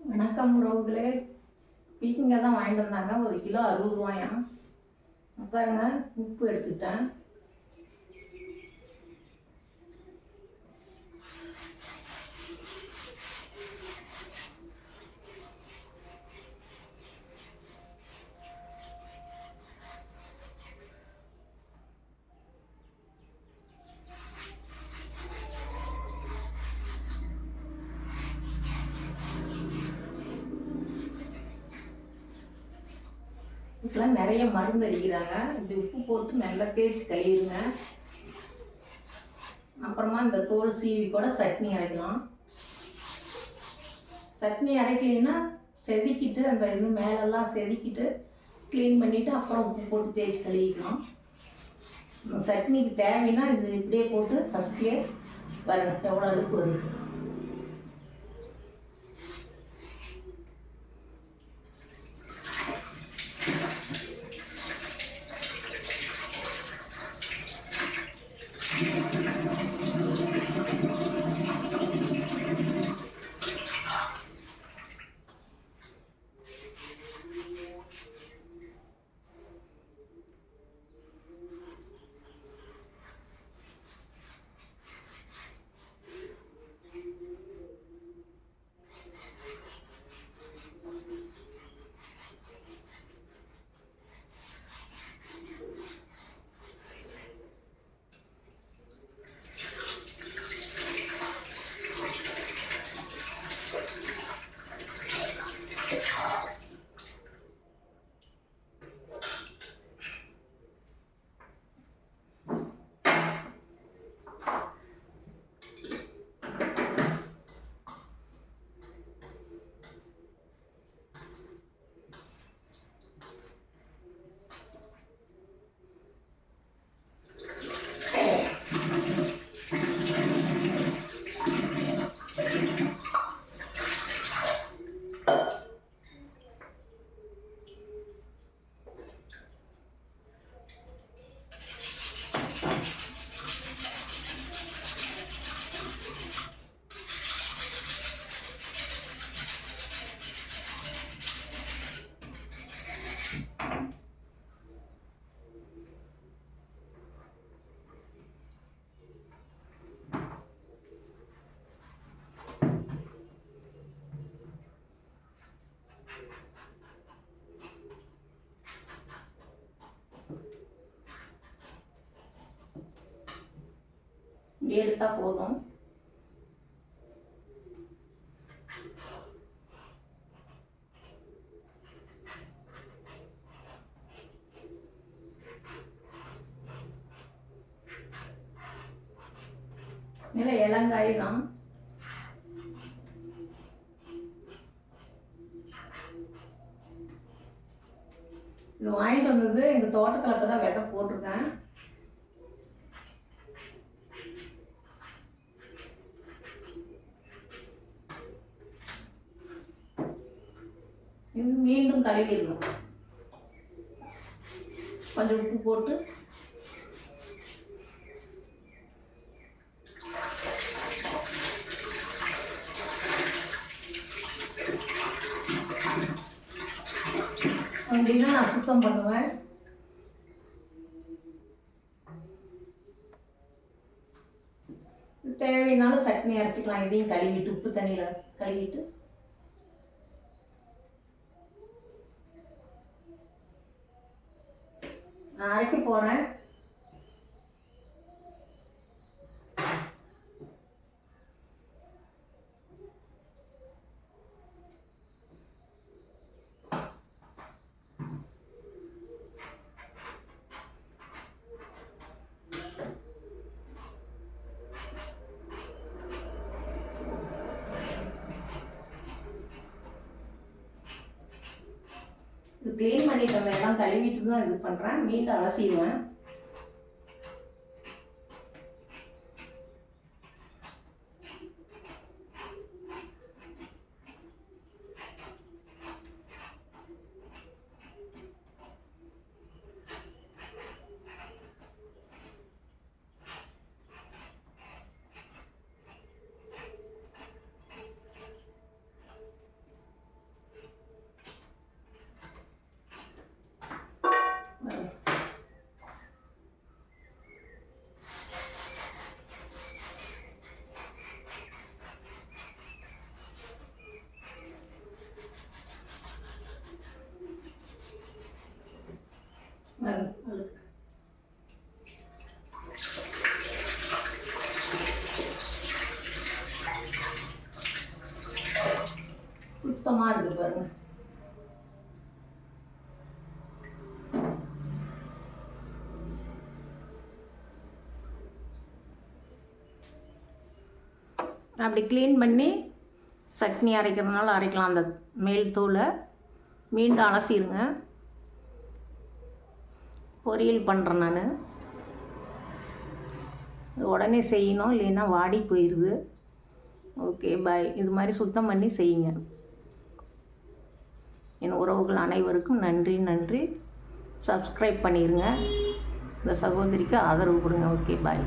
வணக்கம் உறவுகளே. பீக்கங்காய் தான் வாங்கிட்டு வந்தாங்க. ஒரு கிலோ அறுபது ரூபாயா பாருங்க உப்பு எடுத்துட்டேன் இதுக்கெல்லாம் நிறைய மருந்து அடிக்கிறாங்க. இப்படி உப்பு போட்டு நல்லா தேய்ச்சி கழுவிடுங்க. அப்புறமா இந்த தோல் சீவி கூட சட்னி அரைக்கலாம். சட்னி அரைக்கலைன்னா செதுக்கிட்டு அந்த இது மேலெல்லாம் செதுக்கிட்டு க்ளீன் பண்ணிவிட்டு அப்புறம் உப்பு போட்டு தேய்ச்சி கழுவிக்கலாம். சட்னிக்கு தேவைன்னா இது இப்படியே போட்டு ஃபஸ்ட்லேயே பாருங்கள் எவ்வளோ அழுக்கு வருது. இப்படி எடுத்தா போதும். இல்லை இலங்காய் தான் இது வாங்கிட்டு வந்தது எங்கள் தோட்டத்தில் இப்போ தான் விதை போட்டிருக்கேன். மீண்டும் கழுவிடணும் கொஞ்சம் உப்பு போட்டு. அப்படின்னா நான் சுத்தம் பண்ணுவேன். தேவைனாலும் சட்னி அரைச்சிக்கலாம். இதையும் கழுவிட்டு உப்பு தண்ணியில் கழுவிட்டு. நான் அரைக்க போகிறேன் இது க்ளீன் பண்ணிட்டு வந்த எல்லாம் கழுவிட்டு தான் இது பண்ணுறேன் மீண்டும் அலசிடுவேன். சுத்தமாக இருக்குது பாருங்க. அப்படி க்ளீன் பண்ணி சட்னி அரைக்கிறதுனால அரைக்கலாம். அந்த மேல் தூளை மீண்டும் அலசிடுங்க பொரியல் பண்ணுறேன் நான். உடனே செய்யணும் இல்லைன்னா வாடி போயிடுது ஓகே பாய் இது மாதிரி சுத்தம் பண்ணி செய்யுங்க. என் உறவுகள் அனைவருக்கும் நன்றி நன்றி. சப்ஸ்கிரைப் பண்ணிடுங்க இந்த சகோதரிக்கு ஆதரவு கொடுங்க. Okay bye